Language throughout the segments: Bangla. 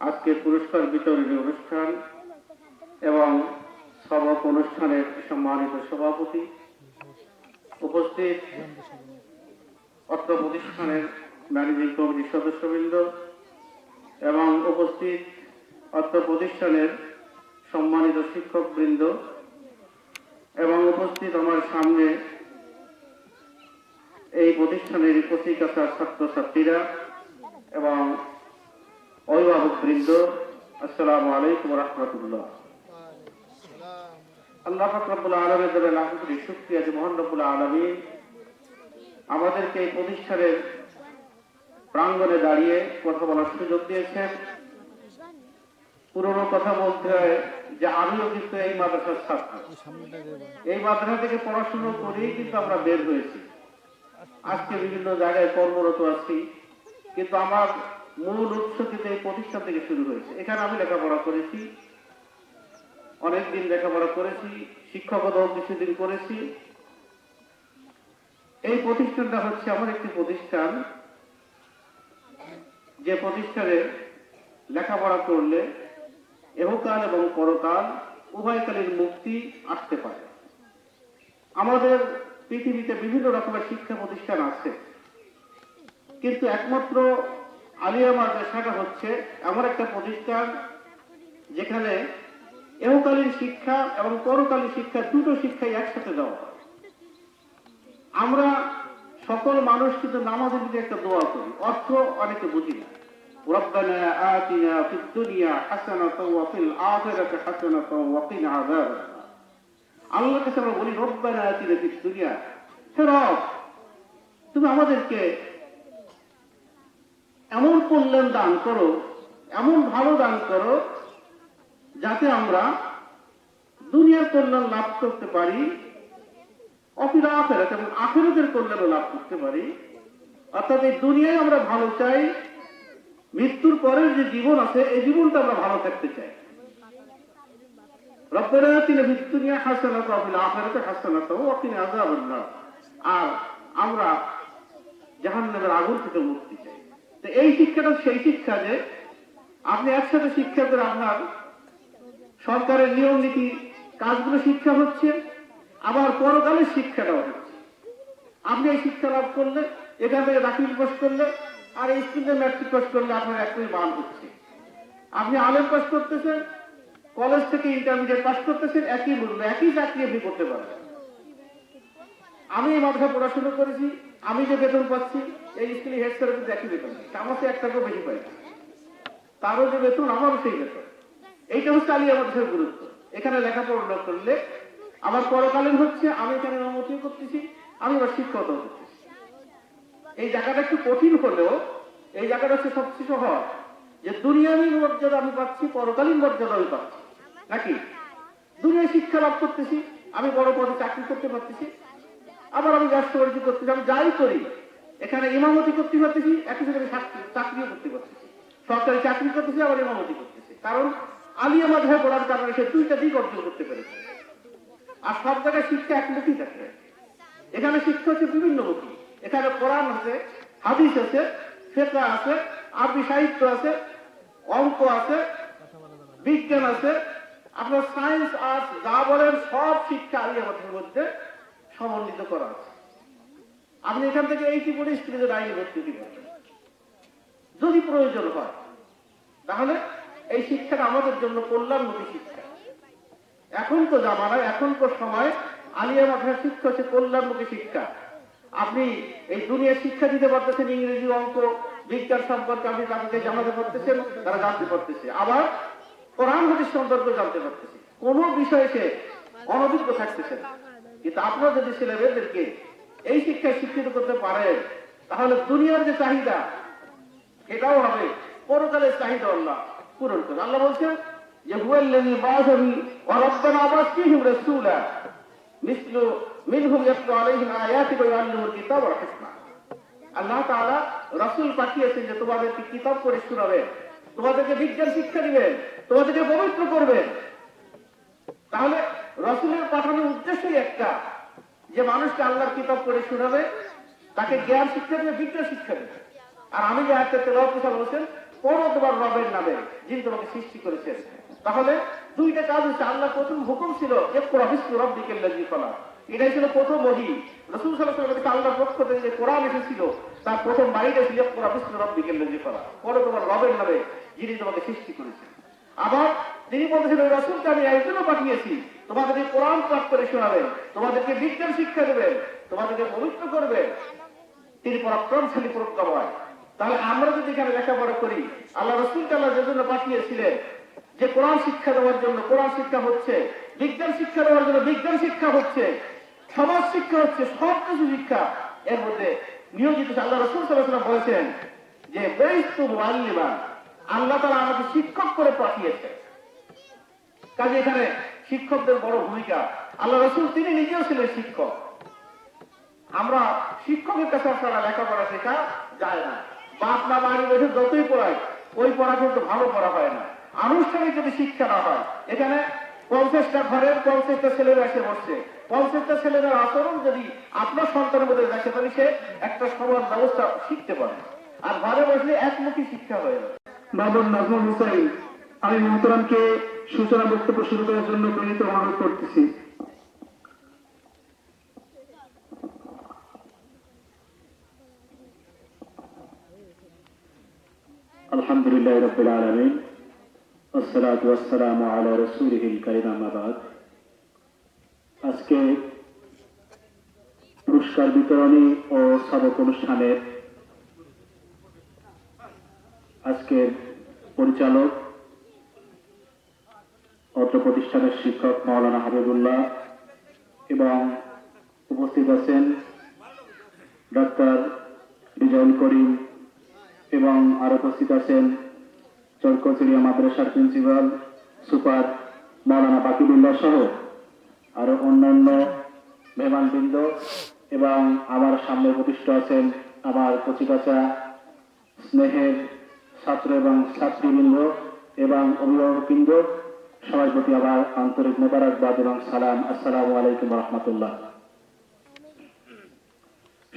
আজকে পুরস্কার বিতরণী অনুষ্ঠান এবং সবক অনুষ্ঠানের সম্মানিত সভাপতি উপস্থিত অত্র প্রতিষ্ঠানের ম্যানেজিং কমিটির সদস্যবৃন্দ এবং উপস্থিত অত্র প্রতিষ্ঠানের সম্মানিত শিক্ষকবৃন্দ এবং উপস্থিত আমার সামনে এই প্রতিষ্ঠানের কচিকাছার ছাত্রছাত্রীরা এবং অভিভাবক বৃন্দ আসসালামু আলাইকুম রহমতুল্লাহ। আল্লাহ ফাকরাবুল আলমের দ্বারা লাখ কোটি যে মোহান রব্বুল আলমী আমাদেরকে এই প্রতিষ্ঠানের প্রাঙ্গণে দাঁড়িয়ে কথা বলার সুযোগ দিয়েছেন। পুরনো কথা বলতে হয় যে আমিও কিন্তু এই মাদ্রাসার ছাত্র। এই মাদ্রাসা থেকে পড়াশুনো করেই কিন্তু আমরা বের হয়েছি। আজকে বিভিন্ন জায়গায় কর্মরত আছি, কিন্তু আমার মূল উৎস কিন্তু এই প্রতিষ্ঠান থেকে শুরু হয়েছে। এখানে আমি লেখাপড়া করেছি অনেকদিন লেখাপড়া করেছি শিক্ষকতাও কিছুদিন করেছি। এই প্রতিষ্ঠানটা হচ্ছে আমার একটি প্রতিষ্ঠান, যে প্রতিষ্ঠানে লেখাপড়া করলে এহকাল এবং পরকাল উভয়কালীন মুক্তি আসতে পারে। আমাদের পৃথিবীতে বিভিন্ন রকমের শিক্ষা প্রতিষ্ঠান আছে, কিন্তু একমাত্র আলিয়া মাদ্রাসাটা হচ্ছে এমন একটা প্রতিষ্ঠান যেখানে এহকালীন শিক্ষা এবং পরকালীন শিক্ষা দুটো শিক্ষাই একসাথে দেওয়া হয় আমরা সকল মানুষ কিন্তু নামাজের দিকে একটা দোয়া করি অর্থ অনেকে বুঝি না ربنا آتنا في الدنيا حسنة وفي الآخرة حسنة وقنا عذاب النار আল্লাহ কাছে আমরা বলি রব্বানা আতিনা ফিদ দুনিয়া হে রব তুমি আমাদেরকে এমন কল্যাণ দান করো, এমন ভালো দান করো, যাতে আমরা দুনিয়ার কল্যাণ লাভ করতে পারি অফির আখেরাত এবং আখেরাতের কল্যাণও লাভ করতে পারি। অর্থাৎ এই দুনিয়ায় আমরা ভালো চাই, মৃত্যুর পরের যে জীবন আছে, এই জীবনটা আমরা ভালো থাকতে চাই। আর আমরা জাহান্নামের আগুন থেকে মুক্তি চাই। এই শিক্ষাটা সেই শিক্ষা যে আপনি একসাথে শিক্ষা করে আপনার সরকারের নিয়ম নীতি কাজগুলো শিক্ষা হচ্ছে, আবার পরকালের শিক্ষাটাও হচ্ছে। আপনি এই শিক্ষা লাভ করলে, এখান থেকে দাখিল পাস করলে, আর এই স্কুলে ম্যাট্রিক পাস করলে আপনার একটাই মান হচ্ছে। আপনি আলেম পাস করতেছেন কলেজ থেকে ইন্টারমিডিয়েট পাস করতেছেন, একই মূল্য একই চাকরি আপনি করতে পারবেন। আমি এই মাদ্রাসা পড়াশোনা করেছি আমি যে বেতন পাচ্ছি, এই স্কুলে হেড স্যারের কিন্তু একই বেতন। আমার তো এক বেশি পাই তারও যে বেতন, আমারও সেই বেতন। এইটা হচ্ছে আলিয়া মাদ্রাসার গুরুত্ব। এখানে লেখাপড়া করলে আমার পরকালীন হচ্ছে, আমি এখানে অনুমতিও করতেছি, আমি শিক্ষকতাও করতেছি। এই জায়গাটা একটু কঠিন হলেও, এই জায়গাটা হচ্ছে সবচেয়ে সহজ। যে দুনিয়াবী মর্যাদা আমি পাচ্ছি, পরকালীন মর্যাদা আমি পাচ্ছি। নাকি? দুনিয়ায় শিক্ষা লাভ করতেছি, আমি বড় পদে চাকরি করতে পারতেছি আবার আমি ব্যবসা বাণিজ্য করতেছি আমি যাই করি। এখানে ইমামতি করতে পারতেছি, একই সাথে চাকরি- চাকরিও করতে পারতেছি। সরকারি চাকরি করতেছি, আবার ইমামতি করতেছি। কারণ আলিয়া মাঝে পড়ার কারণে সে দুইটা দিক অর্জন করতে পেরেছে। আর সব জায়গায় শিক্ষা একমুখী থাকে। এখানে শিক্ষা হচ্ছে বিভিন্ন মুখী। এখানে কোরআন আছে, হাদিস আছে ফেকা আছে, আরবি সাহিত্য আছে, অঙ্ক আছে, বিজ্ঞান আছে। আপনার সায়েন্স আর্টস যা বলেন সব শিক্ষা আলিয়া মাঠের মধ্যে সমন্বিত করা আছে। আপনি এখান থেকে এইটি পড়ে স্কুলে আইনি ভর্তি দিতে যদি প্রয়োজন হয়, তাহলে এই শিক্ষাটা আমাদের জন্য কল্যাণমুখী শিক্ষা। এখন তো জামানায় এখন তো সময়। আলিয়া মাদ্রাসার শিক্ষা হচ্ছে কল্যাণমুখী শিক্ষা। আপনি এই দুনিয়ার শিক্ষা দিতে পারতেছেন, ইংরেজি অঙ্ক, বিজ্ঞান সম্পর্কে আপনি তাদেরকে জানাতে পারতেছেন, তারা জানতে পারতেছে। আবার কোরআন হাদিস সম্পর্কে জানতে পারতেছে। কোন বিষয়ে সে অনভিজ্ঞ থাকতেছে না। কিন্তু আপনারা যদি ছেলেমেয়েদেরকে এই শিক্ষায় শিক্ষিত করতে পারেন, তাহলে দুনিয়ার যে চাহিদা এটাও হবে পরকালের চাহিদা আল্লাহ পূরণ করে আল্লাহ বলছেন যে হুয়াল্লাযী বাআসাবি ওয়া রাব্বানা আবাসতিহিম রাসূলা, মিসলু মিনহুম আলাইহিম আয়াতি কিতাবা আল্লাহ তাআলা রাসূল পাঠিয়েছেন যে তোমাদেরকে কিতাব পড়ে তোমাদেরকে বিজ্ঞান শিক্ষা দিবেন, তোমাদেরকে পবিত্র করবেন। তাহলে রসুলের পাঠানোর উদ্দেশ্যই একটা, যে মানুষকে আল্লাহর কিতাব করে শোনাবে, তাকে জ্ঞান শিক্ষা দেবে বিজ্ঞান শিক্ষা দেবে আর আমি যে আজকে তেলাওয়াত কথা বলছেন কোন তোমার রবের নামে, যিনি তোমাকে সৃষ্টি করেছেন। তাহলে দুইটা কাজ হচ্ছে আল্লাহ প্রথম হুকুম ছিল একরা বিষ্ণু রব্বিকের লাজি ফলা এটাই ছিল প্রথম ওহি। রসুল সাল্লাহ আল্লাহর পক্ষ থেকে যে কোরআন এসেছিল, তার প্রথম বাড়িটা ছিল বিষ্ণু রব্বিকের লাজি ফলা কোন তোমার রবের নামে, যিনি তোমাকে সৃষ্টি করেছেন। আবার তিনি বলতেছেন, ওই রসুলকে আমি একজনও পাঠিয়েছি। তোমাদেরকে কোরআন পাঠ করে শোনাবেন, তোমাদেরকে বিজ্ঞান শিক্ষা দেবেন, তোমাদেরকে পবিত্র করবেন। তিনি পরাক্রমশালী পরক্রময় তাহলে আমরা যদি এখানে লেখাপড়া করি, আল্লাহ রসুলকে আল্লাহ যে জন্য পাঠিয়েছিলেন, যে কোরআন শিক্ষা দেওয়ার জন্য, কোরআন শিক্ষা হচ্ছে, বিজ্ঞান শিক্ষা দেওয়ার জন্য বিজ্ঞান শিক্ষা হচ্ছে, সমাজ শিক্ষা হচ্ছে, সব কিছু শিক্ষা, এর মধ্যে নিয়োজিত আল্লাহ রসুল সাল্লাহ বলেছেন যে বৈস্তু মাল্লিমান আল্লাহ তারা আমাকে শিক্ষক করে পাঠিয়েছে। কাজে এখানে শিক্ষকদের বড় ভূমিকা। আল্লাহ রসুল তিনি নিজেও ছিলেন শিক্ষক। আমরা শিক্ষকের কাছে আপনারা লেখাপড়া শেখা যায় না। বাপ মা বাড়ি বসে যতই পড়ায়, ওই পড়া কিন্তু ভালো পড়া হয় না। আনুষ্ঠানিক যদি শিক্ষা না হয়, এখানে পঞ্চাশটা ঘরের পঞ্চাশটা ছেলেরা এসে বসছে। পঞ্চাশটা ছেলেদের আচরণ যদি আপনার সন্তানের মধ্যে দেখে, তাহলে সে একটা সমাজ ব্যবস্থা শিখতে পারে। আর ঘরে বসলে একমুখী শিক্ষা হয়ে যাবে বাবর নাজমুল হুসাইন, আমি মোহতরামকে সূচনা বক্তব্য শুরু করার জন্য প্রেরিত অনুরোধ করতেছি। আলহামদুলিল্লাহ রবিল আলমিন, আসসালাত ওয়াসসালাম আলা রসুলহিল কারিমাবাদ আজকে পুরস্কার বিতরণী ও সাধক অনুষ্ঠানের আজকের পরিচালক, অত্র প্রতিষ্ঠানের শিক্ষক মাওলানা হাবিবুল্লাহ এবং উপস্থিত আছেন ডাক্তার রিজাউল করিম এবং আর উপস্থিত আছেন চরকচুরিয়া মাদ্রাসার প্রিন্সিপাল সুপার মৌলানা বাকিবুল্লাহ সহ আরও অন্যান্য মেহমানবৃন্দ এবং আমার সামনে উপবিষ্ট আছেন আমার কচিকাচা স্নেহের ছাত্র এবং ছাত্রীবৃন্দ এবং অভিভাবকবৃন্দ, সবার প্রতি আবার আন্তরিক মোবারকবাদ এবং সালাম। আসসালামু আলাইকুম রহমতুল্লাহ।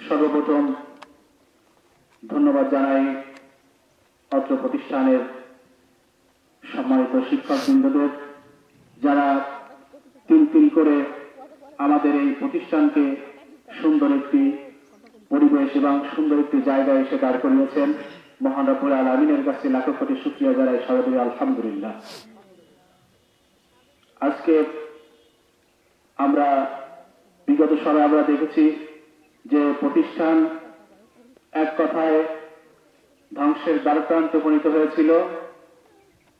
সর্বপ্রথম ধন্যবাদ জানাই অত্র প্রতিষ্ঠানের সম্মানিত শিক্ষক শিক্ষকবৃন্দদের, যারা তিন তিন করে আমাদের এই প্রতিষ্ঠানকে সুন্দর একটি পরিবেশ এবং সুন্দর একটি জায়গায় এসে দাঁড় করিয়েছেন। মহানপুর আল আমিনের কাছে লাখো কোটি শুক্রিয়া জানাই, সবাই আলহামদুলিল্লাহ। আজকে আমরা বিগত সময় আমরা দেখেছি যে প্রতিষ্ঠান এক কথায় ধ্বংসের দ্বারপ্রান্তে উপনীত হয়েছিল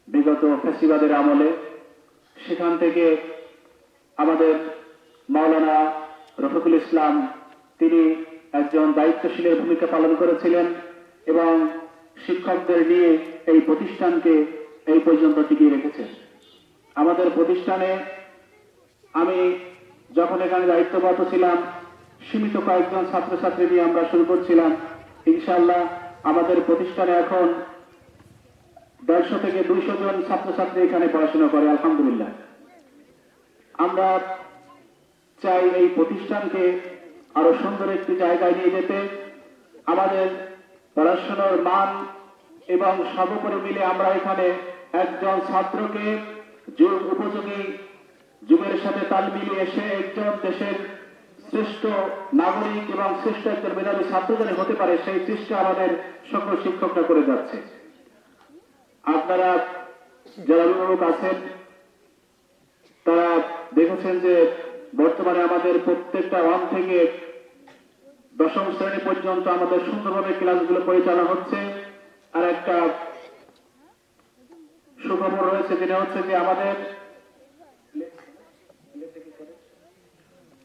বিগত ফেসিবাদের আমলে। সেখান থেকে আমাদের মাওলানা রফিকুল ইসলাম, তিনি একজন দায়িত্বশীলের ভূমিকা পালন করেছিলেন এবং শিক্ষকদের নিয়ে এই প্রতিষ্ঠানকে এই পর্যন্ত টিকিয়ে রেখেছেন আমাদের প্রতিষ্ঠানে আমি যখন এখানে দায়িত্বরত ছিলাম, সীমিত কয়েকজন ছাত্রছাত্রী নিয়ে আমরা শুরু করছিলাম, ইনশাআল্লাহ আমাদের প্রতিষ্ঠানে এখন দেড়শো থেকে দুইশো জন ছাত্রছাত্রী এখানে পড়াশোনা করে, আলহামদুলিল্লাহ। আমরা চাই এই প্রতিষ্ঠানকে আরও সুন্দর একটি জায়গায় নিয়ে যেতে। আমাদের পড়াশোনার মান এবং সর্বোপরি মিলে আমরা এখানে একজন ছাত্রকে যুগ উপযোগী যুগের সাথে তাল মিলিয়ে এসে একজন দেশের শ্রেষ্ঠ নাগরিক এবং শ্রেষ্ঠ একজন মেধাবী ছাত্র যেন হতে পারে, সেই চেষ্টা আমাদের সকল শিক্ষকরা করে যাচ্ছে। আপনারা যারা অভিভাবক আছেন, তারা দেখেছেন যে বর্তমানে আমাদের প্রত্যেকটা ওয়ান থেকে দশম শ্রেণি পর্যন্ত আমাদের সুন্দরভাবে ক্লাসগুলো পরিচালনা হচ্ছে। আর একটা সুখবর রয়েছে, যেটা হচ্ছে যে আমাদের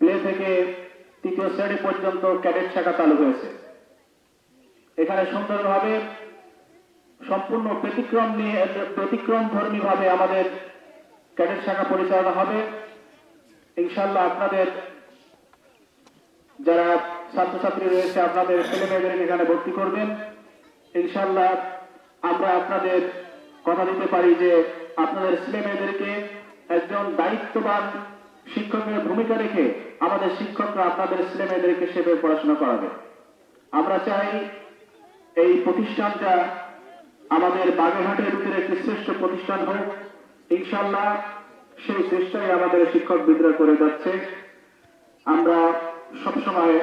প্লে থেকে তৃতীয় শ্রেণি পর্যন্ত ক্যাডেট শাখা চালু হয়েছে। এখানে সুন্দরভাবে সম্পূর্ণ ব্যতিক্রম নিয়ে, ব্যতিক্রম ধর্মী ভাবে আমাদের ক্যাডেট শাখা পরিচালনা হবে। ইনশাল্লাহ আপনাদের, যারা ছাত্রছাত্রী রয়েছে, আপনাদের ছেলে মেয়েদের এখানে ভর্তি করবেন। ইনশাল্লাহ আমরা আপনাদের কথা দিতে পারি যে আপনাদের ছেলে মেয়েদেরকে একজন দায়িত্ববান শিক্ষকের ভূমিকা রেখে আমাদের শিক্ষকরা আপনাদের ছেলে মেয়েদেরকে সেভাবে পড়াশোনা করাবে। আমরা চাই এই প্রতিষ্ঠানটা আমাদের বাগেরহাটের ভিতরে একটি শ্রেষ্ঠ প্রতিষ্ঠান হোক। ইনশাল্লাহ সেই চেষ্টাই আমাদের শিক্ষকবিদরা করে যাচ্ছে। আমরা সবসময়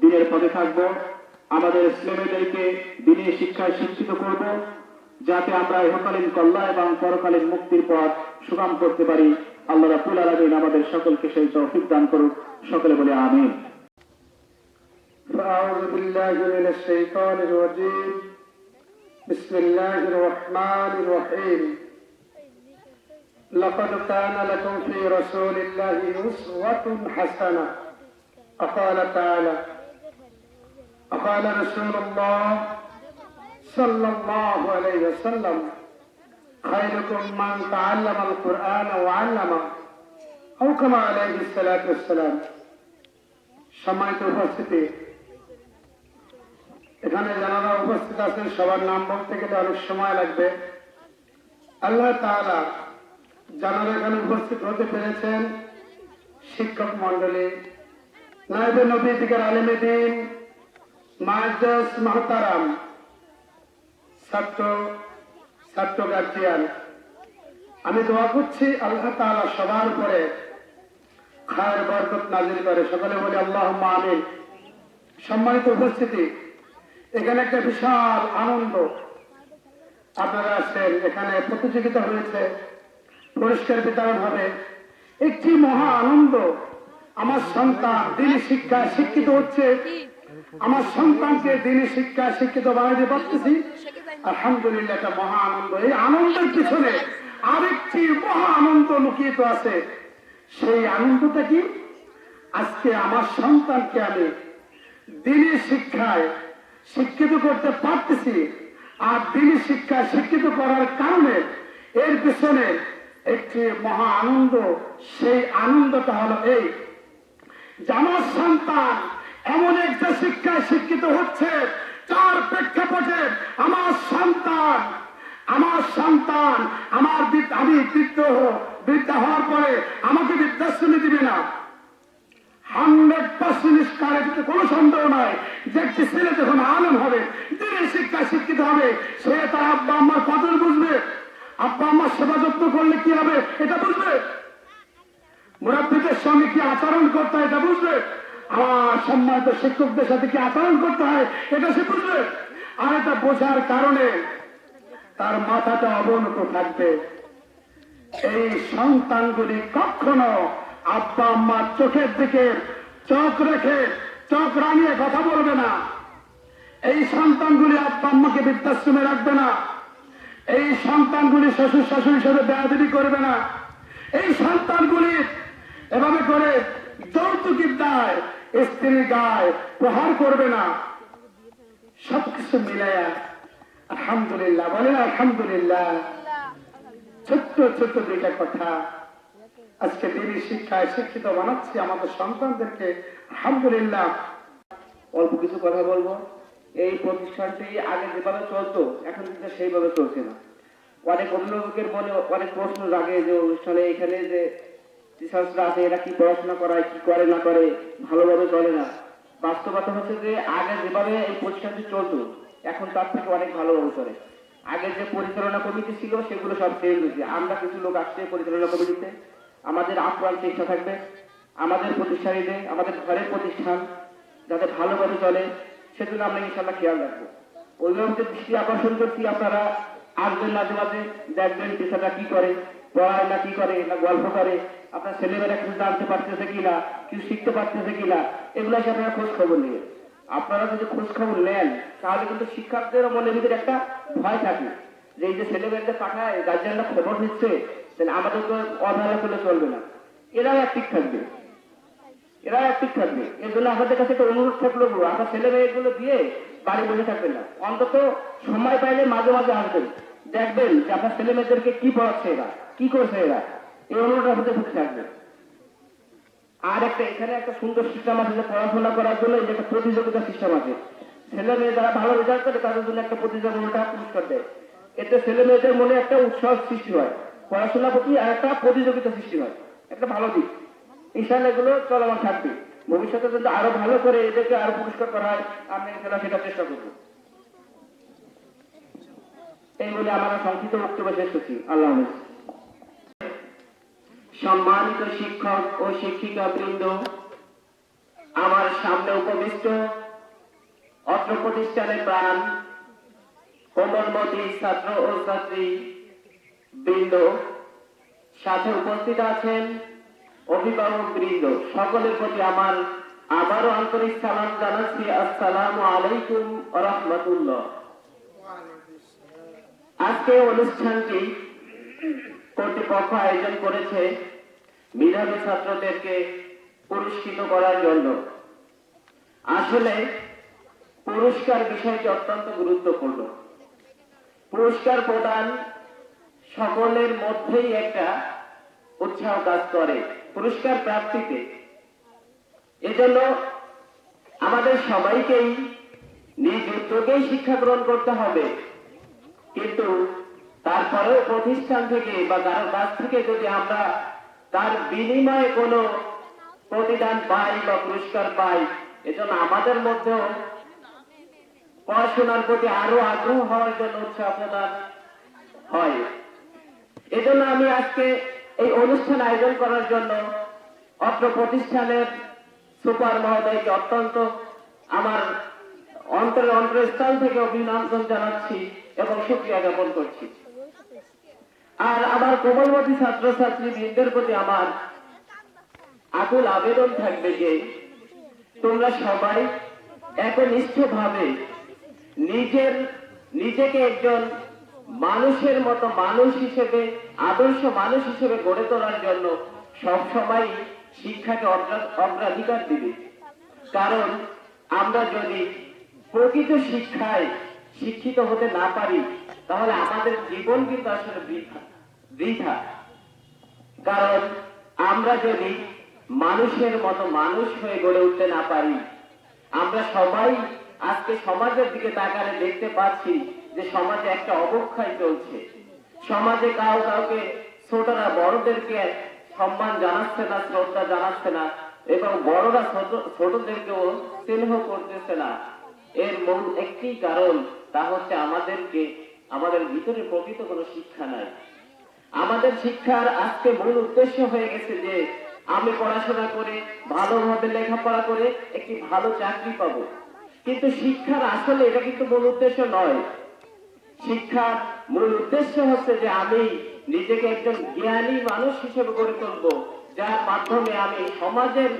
দিনের পথে থাকব। আমাদের ছেলেমেয়েদেরকে দিনের শিক্ষায় শিক্ষিত করব যাতে আমরা ইহকালীন কল্যাণ এবং পরকালীন মুক্তির পথ সুগম করতে পারি আল্লাহ রাবুল আলমিন আমাদের সকলকে সেই তৌফিক দান করুক সকলে বলে আমিন فأعوذ بالله من الشيطان الرجيم بسم الله الرحمن الرحيم لقد كان لكم في رسول الله أسوة حسنة أقال تعالى أقال رسول الله صلى الله عليه وسلم خيركم من تعلم القرآن وعلمه أو كما عليه الصلاة والسلام সম্মানিত উপস্থিতি এখানে যারা উপস্থিত আছেন সবার নাম বলতে গেলে অনেক সময় লাগবে আল্লাহ তাআলা যারা এখানে উপস্থিত হতে পেরেছেন শিক্ষক মন্ডলী নাইবে নবী দিকের আলেমে দিন মাজাস মাহতারাম, ছাত্র ছাত্র গার্জিয়ান, আমি দোয়া করছি আল্লাহ তাআলা সবার উপরে খায়ের বরকত নাজিল করে। সকলে বলে আল্লাহ আমিন। সম্মানিত উপস্থিতি, এখানে একটা বিশাল আনন্দ। আপনারা আসছেন এখানে প্রতিযোগিতা হয়েছে, পুরস্কার বিতরণ হবে। একটি মহা আনন্দ। আমার সন্তান দিনী শিক্ষায় শিক্ষিত হচ্ছে। আমার সন্তানকে দিনী শিক্ষায় শিক্ষিত বানাতে পারতেছি। আলহামদুলিল্লাহ, একটা মহা আনন্দ। এই আনন্দের পিছনে আরেকটি মহা আনন্দ লুকিয়ে তো আছে। সেই আনন্দটা কি? আজকে আমার সন্তানকে আমি দিনের শিক্ষায় শিক্ষিত করতে পারতেছি আর দিনের শিক্ষায় শিক্ষিত করার কারণে এর পিছনে একটি মহা আনন্দ। সেই আনন্দটা হলো এই যে আমার সন্তান এমন একটা শিক্ষায় শিক্ষিত হচ্ছে, যার প্রেক্ষাপটে আমার সন্তান আমার সন্তান, আমার আমি বৃদ্ধ হ- বৃদ্ধা হওয়ার পরে আমাকে বৃদ্ধাশ্রমে দিবে না। হান্ড্রেড পার্সেন্ট কারেক্ট কোনো সন্দেহ নাই যে একটি ছেলে যখন আলম হবে দিনের শিক্ষায় শিক্ষিত হবে, সে তার আব্বা আম্মার কদর বুঝবে। আব্বা আম্মার সেবা যত্ন করলে কি হবে, এটা বুঝবে। মুরাব্বীদের সঙ্গে কি আচরণ করতে এটা বুঝবে। আমার সম্মানিত শিক্ষকদের সাথে কি আচরণ করতে হয়? এটা সে বুঝবে। আর এটা বোঝার কারণে তার মাথাটা অবনত থাকবে। এই সন্তানগুলি কখনো আব্বা আম্মার চোখের দিকে চোখ রেখে চোখ রাঙিয়ে কথা বলবে না। এই সন্তানগুলি আব্বা আম্মাকে বৃদ্ধাশ্রমে রাখবে না। এই সন্তানগুলি শ্বশুর শাশুড়ির সাথে বেয়াদবি করবে না। এই সন্তানগুলি এভাবে করে যৌতুকির দায় স্ত্রীর গায়ে প্রহার করবে না। সবকিছু মিলাইয়া আলহামদুলিল্লাহ বলেন আলহামদুলিল্লাহ? ছোট্ট ছোট্ট দুইটা কথা। আজকে দিনী শিক্ষায় শিক্ষিত বানাচ্ছি আমাদের সন্তানদেরকে। আলহামদুলিল্লাহ। অল্প কিছু কথা বলব। এই প্রতিষ্ঠানটি আগে যেভাবে চলতো, এখন কিন্তু সেইভাবে চলছে না। অনেক অভিভাবকের মনে অনেক প্রশ্ন জাগে যে অনুষ্ঠানে এখানে যে টিচার্সরা এরা কি পড়াশোনা করায়, কি করে, না করে, ভালোভাবে চলে না। বাস্তবতা হচ্ছে যে আগে যেভাবে এই প্রতিষ্ঠানটি চলতো, এখন তার থেকে অনেক ভালোভাবে চলে আগে যে পরিচালনা কমিটি ছিল, সেগুলো সব চেঞ্জ হয়েছে। আমরা কিছু লোক আসছে পরিচালনা কমিটিতে। আমাদের আপ্রাণ চেষ্টা থাকবে, আমাদের প্রতিষ্ঠানীদের আমাদের ঘরের প্রতিষ্ঠান যাতে ভালোভাবে চলে, সেজন্য আমরা ইনশাল্লাহ খেয়াল রাখব। অভিভাবকদের দৃষ্টি আকর্ষণ করছি আপনারা, আসবেন মাঝে মাঝে, দেখবেন টিচাররা কি করে। পড়ায় না কি করে, না গল্প করে, আপনার ছেলেমেয়েরা কিছু জানতে পারতেছে কিনা কিছু শিখতে পারতেছে কিনা এগুলো আপনারা খোঁজ খবর নেবেন আপনারা যদি খোঁজ খবর নেন, তাহলে কিন্তু শিক্ষকদের মনের ভিতরে একটা ভয় থাকে যে এই যে ছেলেমেয়েদের পাঠায় গার্জিয়ানরা খবর নিচ্ছে আমাদের তো অবহেলা করলে চলবে না। এরাও অ্যাক্টিভ থাকবে। এরা অ্যাক্টিভ থাকবে। এর জন্য আমাদের কাছে একটা অনুরোধ থাকল আপনার ছেলে মেয়েগুলো দিয়ে বাড়ি বসে থাকবেন না। অন্তত সময় পাইলে মাঝে মাঝে আসবেন। দেখবেন যে আপনার ছেলে মেয়েদেরকে কি পড়াচ্ছে এরা। কি করছে এরা? এই অনুরোধ আমাদের প্রতি থাকবে। আর একটা, এখানে একটা সুন্দর সিস্টেম আছে যে পড়াশোনা করার জন্য এই যে একটা প্রতিযোগিতা সিস্টেম আছে। ছেলে মেয়ে যারা ভালো রেজাল্ট করে, তাদের জন্য একটা প্রতিযোগিতা পুরস্কার দেয়। এতে ছেলে মেয়েদের মনে একটা উৎসাহ সৃষ্টি হয়। পড়াশোনার প্রতি আর একটা প্রতিযোগিতা সৃষ্টি হয়। একটা ভালো দিক। ইনশাল্লাহ এগুলো চলমান থাকবে। ভবিষ্যতে যদি আরও ভালো করে এদেরকে আরও পুরস্কার করা হয়, আমরা ইনশাল্লাহ সেটা চেষ্টা করব। এই বলে আমার সংক্ষিপ্ত বক্তব্য শেষ করছি। আল্লাহ হাফিজ। সম্মানিত শিক্ষক ও শিক্ষিকা বৃন্দ, আমার সামনে উপবিষ্ট অত্র প্রতিষ্ঠানের প্রাণ, কোমলমতি ছাত্র ও ছাত্রী বৃন্দ, সাথে উপস্থিত আছেন অভিভাবক বৃন্দ। সকলের প্রতি আমার আবারও আন্তরিক সালাম জানাচ্ছি। আসসালামু আলাইকুম রহমতুল্লাহ। আজকে অনুষ্ঠানটি কর্তৃপক্ষ আয়োজন করেছে মেধাবী ছাত্রদেরকে পুরস্কৃত করার জন্য। আসলে পুরস্কার বিষয়টি অত্যন্ত গুরুত্বপূর্ণ। পুরস্কার প্রদান সকলের মধ্যেই একটা উৎসাহ কাজ করে পুরস্কার প্রাপ্তিতে। এজন্য আমাদের সবাইকেই নিজ উদ্যোগেই শিক্ষা গ্রহণ করতে হবে। কিন্তু তারপরেও প্রতিষ্ঠান থেকে বা কারও কাছ থেকে যদি আমরা তার বিনিময়ে কোনো প্রতিদান পাই বা পুরস্কার পাই, এজন্য আমাদের মধ্যেও পড়াশোনার প্রতি আরও আগ্রহ হওয়ার জন্য উৎসাহ প্রদান হয়। এজন্য আমি আজকে এই অনুষ্ঠান আয়োজন করার জন্য অত্র প্রতিষ্ঠানের সুপার মহোদয়কে অত্যন্ত আমার অন্তরের অন্তরস্থল থেকে অভিনন্দন জানাচ্ছি এবং সুক্রিয়া জ্ঞাপন করছি। আর আমার কোমলমতী ছাত্রছাত্রী বৃন্দের প্রতি আমার আকুল আবেদন থাকবে যে তোমরা সবাই একনিষ্ঠ ভাবে নিজের, নিজেকে একজন মানুষের মতো মানুষ হিসেবে, আদর্শ মানুষ হিসেবে গড়ে তোলার জন্য সবসময় শিক্ষাকে অগ্রা- অগ্রাধিকার দিবে। কারণ আমরা যদি প্রকৃত শিক্ষায় শিক্ষিত হতে না পারি, তাহলে আমাদের জীবন কিন্তু আসলে বৃথা। বৃথা কারণ আমরা যদি মানুষের মতো মানুষ হয়ে গড়ে উঠতে না পারি, আমরা সবাই আজকে সমাজের দিকে তাকালে দেখতে পাচ্ছি যে সমাজে একটা অবক্ষয় চলছে। সমাজে কাউ কাউকে ছোটরা বড়দেরকে সম্মান জানাচ্ছে না, শ্রদ্ধা জানাচ্ছে না এবং বড়রা ছোট- ছোটদেরকেও স্নেহ করতেছে না। এর মূল একটি কারণ তা হচ্ছে আমাদেরকে, আমাদের ভিতরে প্রকৃত কোনো শিক্ষা নাই। আমাদের শিক্ষার আজকে মূল উদ্দেশ্য হয়ে গেছে যে আমি পড়াশোনা করে, ভালোভাবে লেখাপড়া করে একটি ভালো চাকরি পাবো। কিন্তু শিক্ষার আসলে এটা কিন্তু মূল উদ্দেশ্য নয়। শিক্ষার মূল উদ্দেশ্য হচ্ছে যে আমি নিজেকে একজন জ্ঞানী মানুষ হিসেবে গড়ে তুলবো, যার মাধ্যমে আমি সমাজের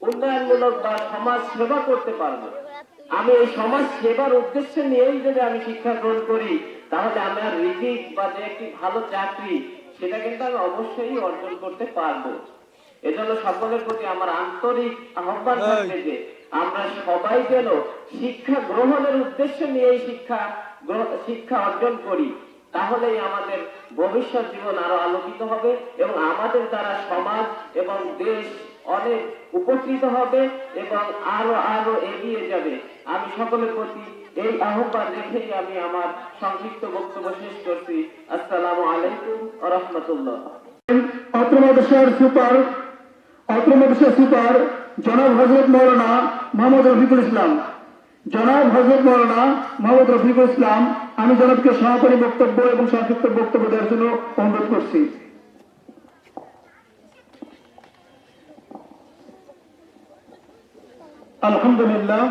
উন্নয়নমূলক বা সমাজ সেবা করতে পারব। আমি এই সমাজ সেবার উদ্দেশ্য নিয়েই যদি আমি শিক্ষা গ্রহণ করি তাহলে আমার রিজিক বা যে একটি ভালো চাকরি সেটা কিন্তু আমি অবশ্যই অর্জন করতে পারব। এজন্য সকলের প্রতি আমার আন্তরিক আহ্বান থাকবে যে আমরা সবাই যেন শিক্ষা গ্রহণের উদ্দেশ্য নিয়ে শিক্ষা শিক্ষা অর্জন করি তাহলেই আমাদের ভবিষ্যৎ জীবন আরও আলোকিত হবে এবং আমাদের দ্বারা সমাজ এবং দেশ অনেক উপকৃত হবে এবং আরও আরও এগিয়ে যাবে। আমি সকলের প্রতি এই আহ্বান রেখেই আমি আমার সংক্ষিপ্ত বক্তব্য শেষ করছি। আসসালামু আলাইকুম রহমতুল্লাহ। অত্র সুপার অত্র সুপার, জনাব হজরত মৌলানা মোহাম্মদ রফিকুল ইসলাম। জনাব হজরত মৌলানা মোহাম্মদ রফিকুল ইসলাম, আমি জনাবকে সহকারী বক্তব্য এবং সংক্ষিপ্ত বক্তব্য দেওয়ার জন্য অনুরোধ করছি। আলহামদুলিল্লাহ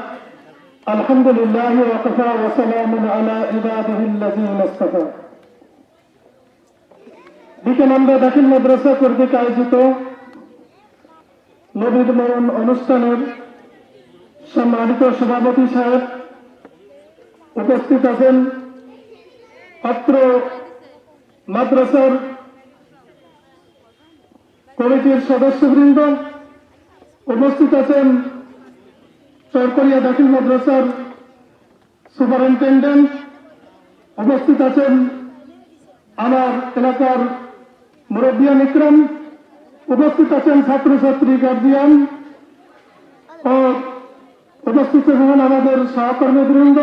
আলহামদুলিল্লাহ ওয়াকাফা ওয়া সালামুন আলা ইবাদিহি আল্লাযীনা ইসতাফা। বিকেনন্দ দাখিল মাদ্রাসা কর্তৃক আয়োজিত নবীর মরণ অনুষ্ঠানের সম্মানিত সভাপতি সাহেব উপস্থিত আছেন অত্র মাদ্রাসার কমিটির সদস্যবৃন্দ উপস্থিত আছেন চরকরিয়া দাখিল মাদ্রাসার সুপারিনটেন্ডেন্ট উপস্থিত আছেন আমার এলাকার মুরব্বিয়ান ইকরাম, উপস্থিত আছেন ছাত্রছাত্রী গার্জিয়ান ও উপস্থিত হন আমাদের সহকর্মী বৃন্দ।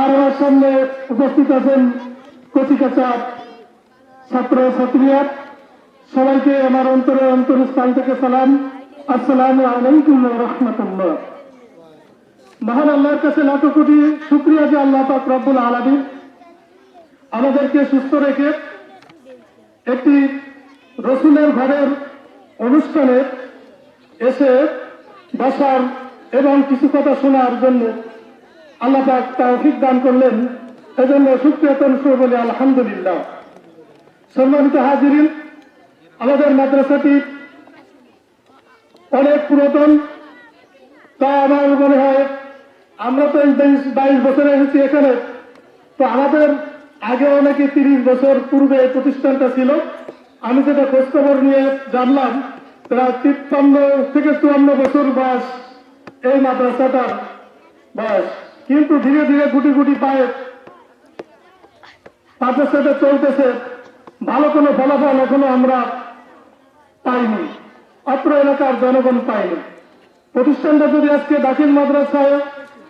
আর আমার সামনে উপস্থিত আছেন কচিকাচা ছাত্র ছাত্রীরা সবাইকে আমার অন্তরে অন্তরস্থান থেকে সালাম। শুক্রিয়া আমাদেরকে সুস্থ রেখে একটি রসুলের ঘরের অনুষ্ঠানে এসে বসার এবং কিছু কথা শোনার জন্য আল্লাহ পাক তৌফিক দান করলেন। এজন্য সুক্রিয়তন সুর বলে, আলহামদুলিল্লাহ। সম্মানিত হাজিরিন, আমাদের মাদ্রাসাটি অনেক পুরাতন। তা আমার মনে হয় আমরা তো এই বাইশ বছরে এসেছি এখানে। তো আমাদের আগে অনেকে তিরিশ বছর পূর্বে এই প্রতিষ্ঠানটা ছিল। আমি যেটা খোঁজখবর নিয়ে জানলাম, প্রায় তিপ্পান্ন থেকে চুয়ান্ন বছর বয়স এই মাদ্রাসাটার বয়স। কিন্তু ধীরে ধীরে গুটি গুটি পায়ে মাদ্রাসাটা চলতেছে। ভালো কোনো ফলাফল এখনও আমরা পাইনি। অত্র এলাকার জনগণ পায়নি। প্রতিষ্ঠানটা যদি আজকে দাখিল মাদ্রাসায়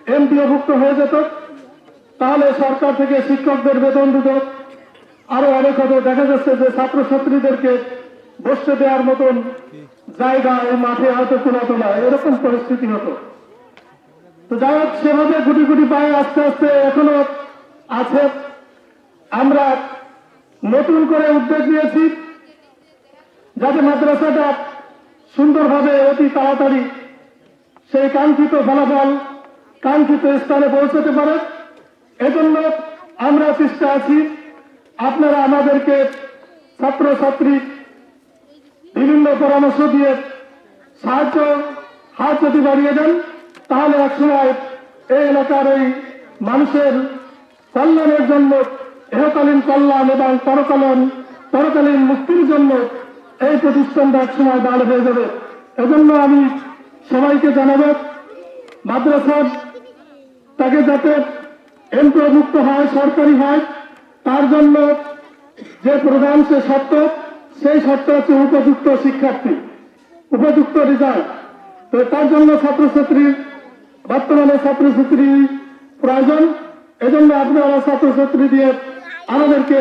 এমপিওভুক্ত হয়ে যেত, তাহলে সরকার থেকে শিক্ষকদের বেতন দিত। আরও অনেক হতো। দেখা যাচ্ছে যে ছাত্রছাত্রীদেরকে বসতে দেওয়ার মতন জায়গা এই মাঠে হয়তো কুলাতো না। এরকম পরিস্থিতি হতো। তো যাই হোক, সেভাবে গুটি গুটি পায়ে আস্তে আস্তে এখনও আছে। আমরা নতুন করে উদ্যোগ নিয়েছি। যাতে মাদ্রাসাটা সুন্দরভাবে অতি তাড়াতাড়ি সেই কাঙ্ক্ষিত ফলাফল কাঙ্ক্ষিত স্থানে পৌঁছতে পারে। এজন্য আমরা চেষ্টা আছি, আপনারা আমাদেরকে ছাত্রছাত্রী বিভিন্ন পরামর্শ দিয়ে সাহায্য, হাত যদি বাড়িয়ে দেন, তাহলে একসময় এই এলাকার এই মানুষের কল্যাণের জন্য, এহকালীন কল্যাণ এবং পরকালীন পরকালীন মুক্তির জন্য এই প্রতিষ্ঠানটা একসময় দাঁড় হয়ে যাবে। এজন্য আমি সবাইকে জানাব মাদ্রাসার তাকে যাতে এমপ্রভুক্ত হয়, সরকারি হয়, তার জন্য যে প্রধান সে শর্ত, সেই শর্ত হচ্ছে উপযুক্ত শিক্ষার্থী, উপযুক্ত রেজাল্ট। তো তার জন্য ছাত্রছাত্রী বর্তমানে ছাত্রছাত্রী প্রয়োজন। এজন্য আপনারা ছাত্রছাত্রী দিয়ে আমাদেরকে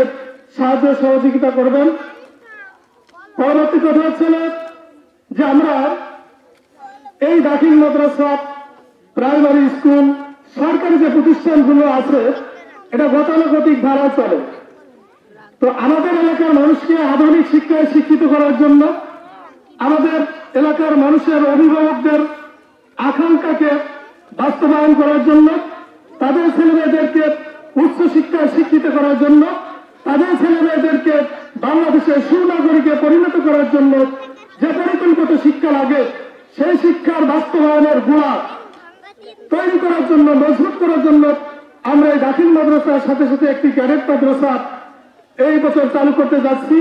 সাহায্য সহযোগিতা করবেন। পরবর্তী কথা হচ্ছে যে আমরা এই দাখিল মাদ্রাসা প্রাইমারি স্কুল সরকারি যে প্রতিষ্ঠানগুলো আছে, এটা গতানুগতিক ধারা চলে। তো আমাদের এলাকার মানুষকে আধুনিক শিক্ষায় শিক্ষিত করার জন্য আমাদের এলাকার মানুষের অভিভাবকদের আকাঙ্ক্ষাকে বাস্তবায়ন করার জন্য, তাদের ছেলেমেয়েদেরকে উচ্চ শিক্ষায় শিক্ষিত করার জন্য, তাদের ছেলেমেয়েদেরকে বাংলাদেশের সুনাগরিকে পরিণত করার জন্য যে পরিকল্পিত শিক্ষা লাগে, সেই শিক্ষার বাস্তবায়নের গুণা তৈরি করার জন্য, মজবুত করার জন্য আমরা এই দাখিল মাদ্রাসার সাথে সাথে একটি ক্যাডেট মাদ্রাসা এই বছর চালু করতে যাচ্ছি।